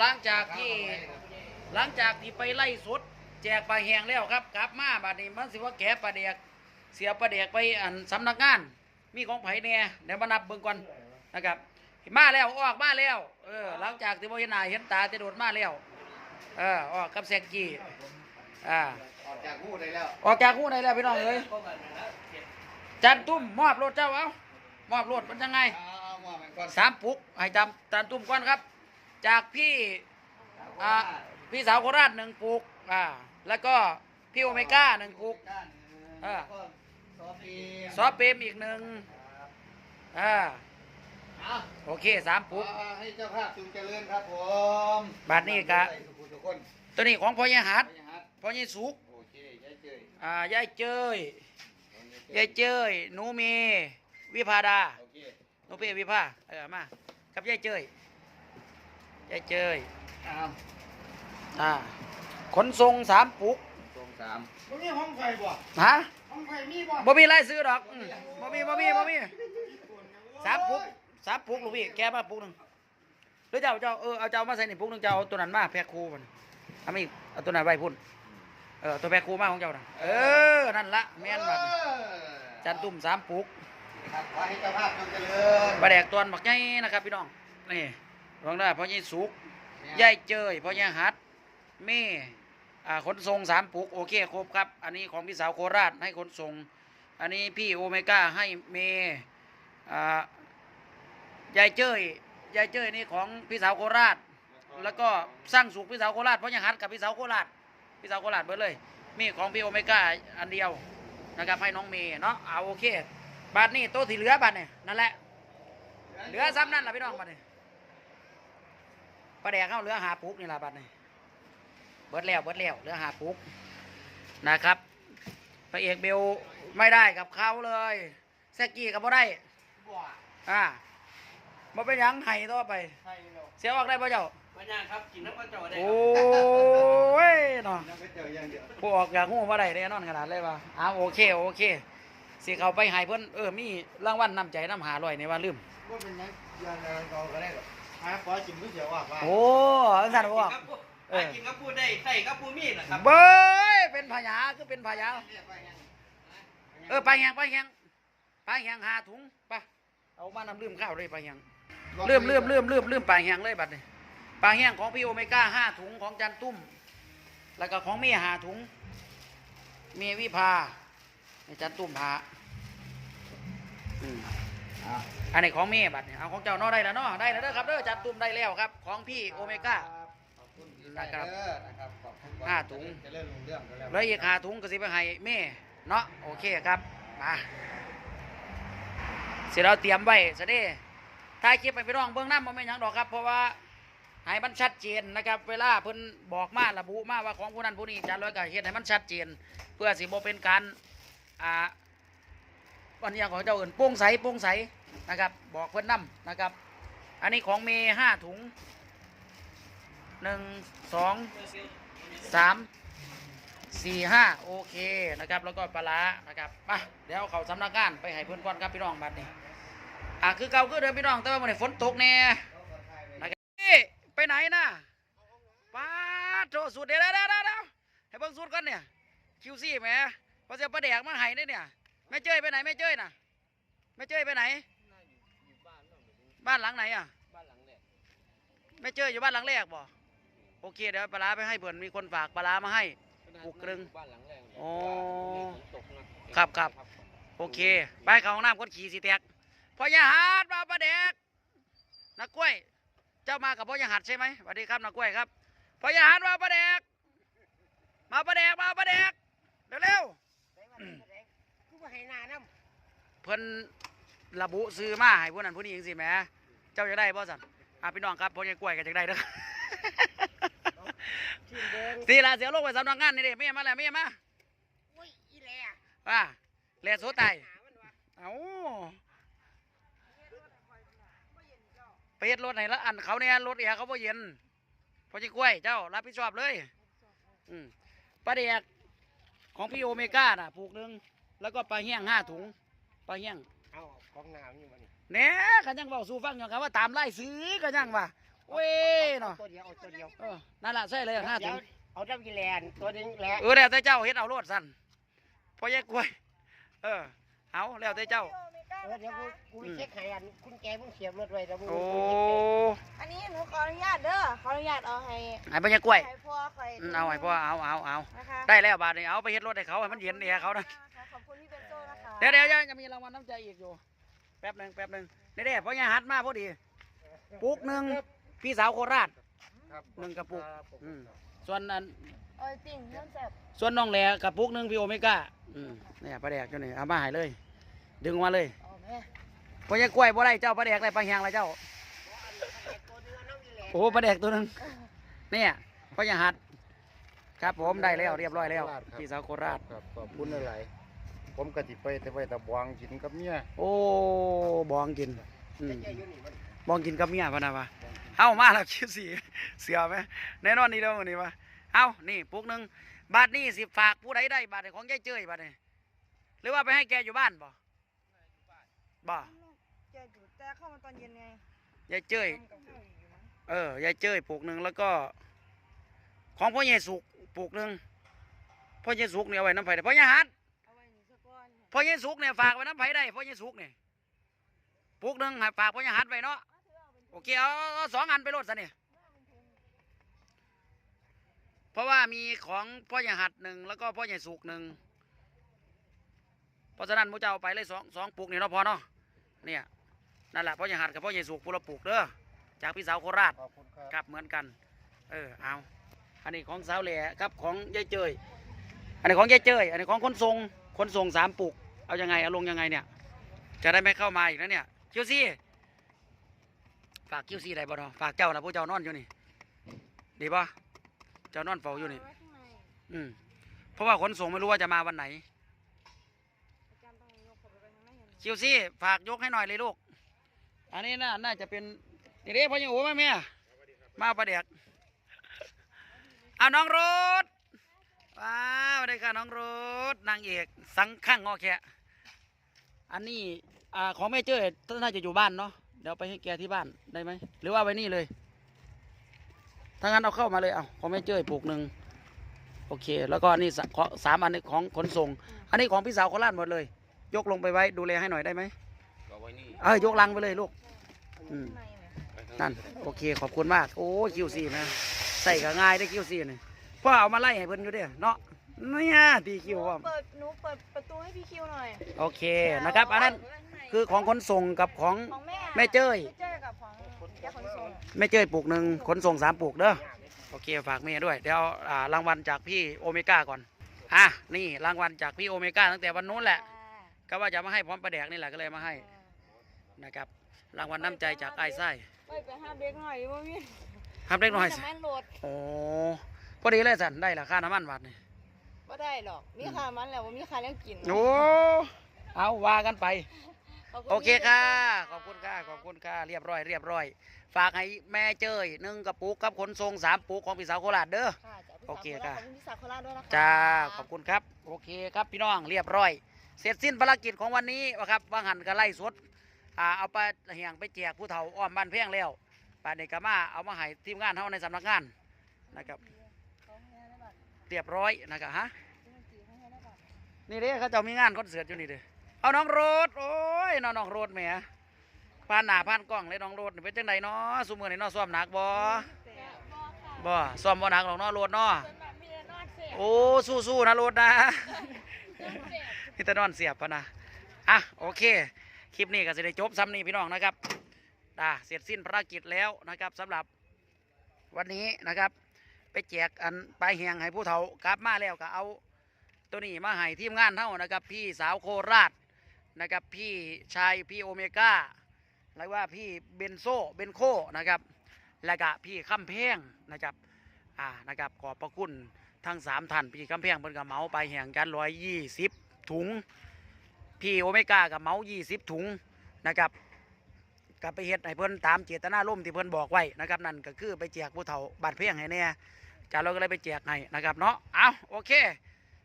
หลังจากที่หลังจากที่ไปไล่สดแจกปลาแห้งแล้วครับกลับมาบัดนี้มันสิว่าแกะปลาเดกเสียปลาเดกไปอันสำนักงาน มีของไผแหน่เดี๋ยวมานับเบิ่งก่อนนะครับมาแล้วออกมาแล้วเออหลังจากที่บ่เห็นหน้าเห็นตาจะโดดมาแล้วเออออกกับแซกกี้อ่าออกจากหูได้แล้วออกจากคู่ไหนแล้วพี่น้องเอ้ยจันตุ้มมอบรถเจ้าเอามอบรถมันยังไงเอาว่ามันก่อนสามปุกให้จำจันตุ้มก่อนครับ จากพี่อ่าพี่สาวโคราชหนึ่งปุกอ่าแล้วก็พี่โอเมก้าหนึ่งปุกเออซอปีซอฟเปรมอีกหนึ่งอ่าเอาโอเคสามปุกเอาให้เจ้าภาพจุงเจริญครับผมบัดนี้กะใส่ทุกทุกคนตัวนี้ของพ่อใหญ่หัดไปฮัทพ่อใหญ่สุกโอเคยายเจยอ่ายายเจยยายเจยหนูเมวิภาดาโอเคหนูเปวิภาเออมากับยายเจย ยายเจยเอาอ่าขนส่งสามปุกสองสามบ่มีห้องไฟบ่ฮะห้องไฟมีบ่บ่มีรายซื้อดอกอืมบ่มีบ่มีบ่มีสามปุกสามปุกลูกพี่แกมาปุกหนึ่งหรือเจ้าเจ้าเออเอาเจ้ามาใส่ในปุกหนึ่งเจ้าเอาตัวนั้นมาแพ็คคู่มันเอามาอีกเอาตัวนั้นไว้พุ่นเออตัวแพ็คคู่มาของเจ้าน่ะเออนั่นละแม่นบัดนี้จันตุ่มสามปุก ครับขอให้เจ้าภาพจุงเจริญ ปลาแดกตอนหมักใหญ่นะครับพี่น้องนี่ ลองได้พ่อใหญ่สุกยายเจยพ่อใหญ่หัดแม่อ่าขนส่งสามปุกโอเคครบครับ อันนี้ของพี่สาวโคราชให้ขนส่ง อันนี้พี่โอเมก้าให้เมย์อ่ายายเจ้ยยายเจ้ยนี่ของพี่สาวโคราช แล้วก็สร้างสุขพี่สาวโคราชเพราะยังหัดกับพี่สาวโคราชพี่สาวโคราชเบิดเลย มีของพี่โอเมก้าอันเดียวนะครับให้น้องเมย์เนาะเอาโอเคบาทนี่โต๊ะที่เหลือบาทเนี่ยนั่นแหละเหลือซ้ำนั่นแหละพี่น้องบาทนี่ ประแดกเข้าเหลือหาปุ๊กนี่ละบาทนี่เบิดแล้วเบิดแล้วเหลือหาปุ๊กนะครับพระเอกเบลไม่ได้กับเขาเลยแซกกี้กับบ่ได้บ่อ่าบ่เป็นหยังไห้ต่อไปไฟแล้วเสียออกได้ป่ะเจ้าปัญญาครับกินน้ำกระจอกได้โอ้ยเนาะยังไม่เจออย่างเดียวผู้ออกอยากหูว่าได้แน่นอนขนาดเลยว่าอ้าวโอเคโอเคสิเขาไปให้เพิ่นเออมีรางวัลนำใจน้ำหาลอยในว่าลืมว่าเป็นยังยังไงเราก็ได้หรอก หาขอกินมื้อเดียวว่าว่าโอ้อันนั้นบ่ครับผู้หากินกับผู้ได้ใส่กับผู้มีนะครับเบ้ยเป็นพญาคือเป็นพญาเออไปแหงไปแหงไปแหงหาถุงไปเอามานำลืมข้าวเลยไปแหงเริ่มเริ่มเริ่มเริ่มเริ่มปลาแห้งเลยบัดนี้ปลาแห้งของพี่โอเมก้าห้าถุงของจันตุ้ม แล้วก็ของเมียหาถุง เมียวิภาให้จันตุ้มหาอืม อะอันนี้ของเมียบัดนี้เอาของเจ้าเนาะได้แล้วเนาะได้แล้วเด้อครับเด้อจันตุ้มได้แล้วครับ ของพี่โอเมก้าขอบคุณที่ใส่เด้อนะครับขอบคุณห้าถุงเจะเริ่มรู้เรื่องกันแล้วแล้วอีกหาถุงก็สิไปให้เมียเนาะโอเคครับมาเสร็จแล้วเตรียมไว้ซะเด้ถ่ายคลิปไปพี่น้องเบื้องหน้ามันไม่นหยังดอกครับ เพราะว่าให้มันชัดเจนนะครับ เวลาเพิ่นบอกมาระบุมาว่าของผู้นั้นผู้นี้จานร้อยก็เฮ็ดให้มันชัดเจน เพื่อสิบ่เป็นการอ่า วันอย่าของเจ้าอื่นโปร่งใสโปร่งใสนะครับ บอกเพิ่อนนํนะครับ อันนี้ของเมย์ห้าถุงหนึ่งสองสามสี่ห้าโอเคนะครับ แล้วก็ปลานะครับไปเดี๋ยวเขาสำนักงานไปให้เพื่อนก่อนครับพี่น้องบัดนี้อะคือเก่าคือเดิมพี่น้องแต่ว่าวันนี้ฝนตกแน่นี่ไปไหนนะป้าโถสูตรเดี๋ยวเดี๋ยวเดี๋ยวเดี๋ยวให้เบิ่งสูตรก่อนเนี่ยคิวซี่แหมพอเสียปลาแดกมาให้เนี่ยเนี่ย แม่เจ้ยไปไหนแม่เจ้ยน่ะแม่เจ้ยไปไหนบ้านหลังไหนอะ บ้านหลังแรกแม่เจ้ยอยู่บ้านหลังแรกบ่โอเคเดี๋ยวปลาร้าไปให้เพื่อนมีคนฝากปลาร้ามาให้ ปลูกกรึงบ้านหลังแรกโอ้ตกนะครับครับ โอเค ไปเข้าห้องน้ำคนขี่สีแตกพ่อยาหัดมาปลาแดกนักกล้วย เจ้ามากับพ่อยาหัดใช่ไหมสวัสดีครับนักกล้วยครับพ่อยาหัดมาปลาแดกมาปลาแดกมาปลาแดกเร็วกู บ่ให้หน้าน้ๆเพิ่นระบุซื้อมาให้ผู้นั้นผู้นี้จริงๆแหมเจ้าจะได้บ่สันอะพี่น้องครับพ่อยากล้วยก็จะได้เด้อำชื่นเดิงสีละเสียลงไปสำนักงานนี่เด้ไม่มาแล้วไม่มาอุ้ยอีแหล่ว่าแลโซไตายหามันวะเอาไปเฮ็ดรถไหนละอันเขาเนี่ยรถเอียเขาบ่เย็นพ่อจะกล้วยเจ้ารับผิดชอบเลยอืมปลาแดกของพี่โอเมก้าน่ะผูกหนึ่ง แล้วก็ปลาแห้งห้าถุงปลาแห้งเอาของหนาวนี่มานี่แหน่กันยังเบาสู่ฟังอยู่ครับว่าตามไล่ซื้อกันยังว่าโเว้ยเนาะตัวเดียวเอาตัวเดียวเออนั่นล่ะใช่เลยห้าถุเดี๋ยวงเอาดับยีแลนตัวนึงแหละเออแล้วแต่เจ้าเฮ็ดเอาโลดสั่นพ่อแยกกล้วย เออเอาแล้วแต่เจ้าเออเดี๋ยวกูกูไปเช็คให้อันคุณแกมึงเสียบรถไว้แล้วมึงโอ้อันนี้หนูขออนุญาตเด้อขออนุญาตเอาให้ให้พ่อแยกกล้วยให้พ่อคอยอืมเอาให้พ่อเอาเอาเอานะคะได้แล้วบาทนี้เอาไปเฮ็ดรถให้เขาให้มันเย็นแอร์เขานะ ดี๋ยวเดี๋ยวยังจะมีรางวัลน้ำใจอีกอยู่ แป๊บหนึ่งแป๊บหนึ่งนี่เด้พ่อแยกหัดมาพอดีปุกหนึ่งพี่สาวโคราชครับหนึ่งกระปุกครับผมอืมส่วนอันโอ้ยจริงเรื่องแซ่บส่วนน้องแหล่กับปุกหนึ่งพี่โอเมก้าอืมเนี่ยปลาแดกอยู่นี่เอามาให้เลย ดึงออกมาเลยเอาแม่พ่อใหญ่กล้วยบ่ได้เจ้าปลาแดกได้ปลาแหงอะไรเจ้าตัวนึงเอาน้องยีแลนโอ้ปลาแดกตัวหนึงเนี่ยพ่อใหญ่หัด ครับผมได้แล้วเรียบร้อยแล้ว พี่สาวโคราช ครับขอบคุณหลายๆ ผมกติไปแต่ไปแต่บวงกินกับเมียโอ้บองกินอืมเจ๊อยู่นี่มันบองกินกับเมียพะนะวะเอามาแล้วคิดสีเสือไหมแน่นอนนี่แล้วมื้อนี้วะเอานี่ปุกหนึ่งบาทนี่สิฝากผู้ใดได้บาทนี่ของยายเจ้ยบาทนี่หรือว่าไปให้แกอยู่บ้านบ่บ่เจออยู่แต่เข้ามาตอนเย็นไงยายเจ้ยทำกับข้าวอยู่มั้งเออยายเจ้ยปลูกหนึ่งแล้วก็ ของพ่อใหญ่สุกปลูกหนึ่งพ่อใหญ่สุกเนี่ยเอาไว้น้ำไผ่ได้พ่อใหญ่หัด พ่อใหญ่สุกเนี่ยฝากไว้น้ำไผ่ได้พ่อใหญ่สุกเนี่ยปลูกหนึ่งให้ฝากพ่อใหญ่หัดไว้เนาะโอเคเอาเอาเอาสองอันไปโลดซะเนี่ยเพราะว่ามีของพ่อใหญ่หัดหนึ่งแล้วก็พ่อใหญ่สุกหนึ่งเพราะฉะนั้นหมูเจ้าเอาไปเลยสองสองปลูกนี่เนาะพอเนาะเนี่ยนั่นแหละพ่อใหญ่หัดกับพ่อใหญ่สุกพวกเราปลูกเด้อจากพี่สาวโคราชขอบคุณครับครับเหมือนกัน เออเอาอันนี้ของสาวแหล่ครับของยายเจยอันนี้ของยายเจยอันนี้ของคนทรง คนทรงสามปุก เอายังไงเอาลงยังไงเนี่ย จะได้ไม่เข้ามาอีกนะเนี่ยคิวซี่ฝากคิวซี่ได้บ่เนาะฝากเจ้านะผู้เจ้านอนอยู่นี่ ดีป่ะเจ้านอนเฝ้าอยู่นี่ อืมเพราะว่าขนส่งไม่รู้ว่าจะมาวันไหนคิวซี่ฝากยกให้หน่อยเลยลูก อันนี้น่าน่าจะเป็นนี่เด้พ่อยังโอ้มาแม่มาประเด็กเอาน้องรถ ว้าวสวัสดีค่ะน้องรถนางเอกสังขังงอแค่อันนี้อ่าของแม่เจ้ยน่าจะอยู่บ้านเนาะเดี๋ยวไปให้แกที่บ้านได้ไหมหรือว่าไว้นี่เลยถ้างั้นเอาเข้ามาเลยเอาของแม่เจ้ยปลูกหนึ่งโอเค แล้วก็อันนี่สขอสามอันนี้ของขนส่ง อันนี้ของพี่สาวโคราชหมดเลย ยกลงไปไว้ดูแลให้หน่อยได้ไหมก็ไว้นี่เอ้ยยกลังไปเลยลูกอืมข้างในไหมไปข้างนั่นโอเคขอบคุณมากโอ้คิวซีนะใส่ก็ง่ายได้คิวซีนี่ พ่อเอามาไล่ให้เพิ่นอยู่เด้อเนาะเนี่ยตีคิวว่าเปิดหนูเปิดประตูให้พี่คิวหน่อย โอเคนะครับ อันนั้นคือของขนส่งกับของของแม่แม่เจ้ยแม่เจ้ยกับของแกขนส่งแม่เจ้ยปลูกหนึ่งขนส่งสามปลูกเด้อโอเคฝากเมียด้วยเดี๋ยวอ่ารางวัลจากพี่โอเมก้าก่อนอะนี่รางวัลจากพี่โอเมก้าตั้งแต่วันนู้นแหละ ก็ว่าจะมาให้พร้อมประแดกนี่แหละก็เลยมาให้นะครับ รางวัลน้ำใจจากไอ้ไส้ไปไปห้าเบรกหน่อยว่ามีทำเล็กน้อยสิน้ำมันรถโอ้ พอดีเลยสันได้ราคาน้ำมันบาทนี่ก็ได้หรอก มีค่ามันแหละว่ามีค่าเลี้ยงกินโอ้เอาว่ากันไป ขบณโอเคค่ะพี่ขอบคุณค่ะ ขอบคุณค่ะ เรียบร้อย เรียบร้อย ฝากให้แม่เจ้ยหนึ่งกระปุกกับขนส่งสามปุกของพี่สาวโคราชเด้อ ค่ะจากพี่โอเคสาวค่ะ ขอบคุณพี่สาวโคราชด้วยนะคะ จ้า ขอบคุณครับ โอเคครับพี่น้อง เรียบร้อย เสร็จสิ้นภารกิจของวันนี้นะครับว่างหันก็ไล่สดอ่าเอาไปเหียงไปแจกผู้เฒ่าอ้อมบ้านเพียงแล้วป่านนี้ก็มาเอามาให้ทีมงานเท่าในสำนักงานนะครับ เขาให้ได้บัตร เรียบร้อยนะครับฮะนี่เด้เขาเจะมีงานคอนเสิร์ตอยู่นี่เด้อเอาน้องโรดโอ้ยน้องน้องโรดแหมผ่านหน้าผ่านกล้องเลยน้องโรดเป็นจังไดเนาะซุมื้อนี้เนาะซ้อมหนักบ่บ่ซ้อมบ่หนักหรอกเนาะโรดเนาะจนแบบมีแต่นอนเสียโอ้สู้ๆนะโรดนะพี่ตะนอนเสียบพะนะอะโอเค คลิปนี้ก็สิได้จบซ้ำนี้พี่น้องนะครับอ่าเสร็จสิ้นภารกิจแล้วนะครับสำหรับวันนี้นะครับ ไปแจกอันปลายเหียงให้ผู้เฒ่ากลับมาแล้วก็เอาตัวนี้มาให้ทีมงานเท่านะครับ พี่สาวโคราชนะครับพี่ชายพี่โอเมก้าแล้วว่าพี่เบนโซเบนโคนะครับ แล้วก็พี่คำแพงนะครับอ่านะครับขอบพระคุณทั้งสามท่านพี่คำแพงเพิ่นกับเมาไปแห่งกันร้อยยี่สิบถุง พี่โอเมก้ากับเมายี่สิบถุงนะครับกับไปเฮ็ดให้เพิ่นตามเจตนาร่มที่เพิ่นบอกไว้นะครับนั่นก็คือไปแจกผู้เฒ่าบาดเพียงให้แน่ จาเราก็เลยไปแจกให้นะครับเนาะเอาโอเค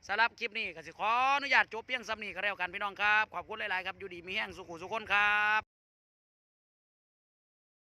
สำหรับคลิปนี้ก็สิขออนุญาตจบเพียงสำนีก็แล้วกันพี่น้องครับ ขอบคุณหลาย ๆ ครับ อยู่ดีมีแห้งสุขุสุขคนครับ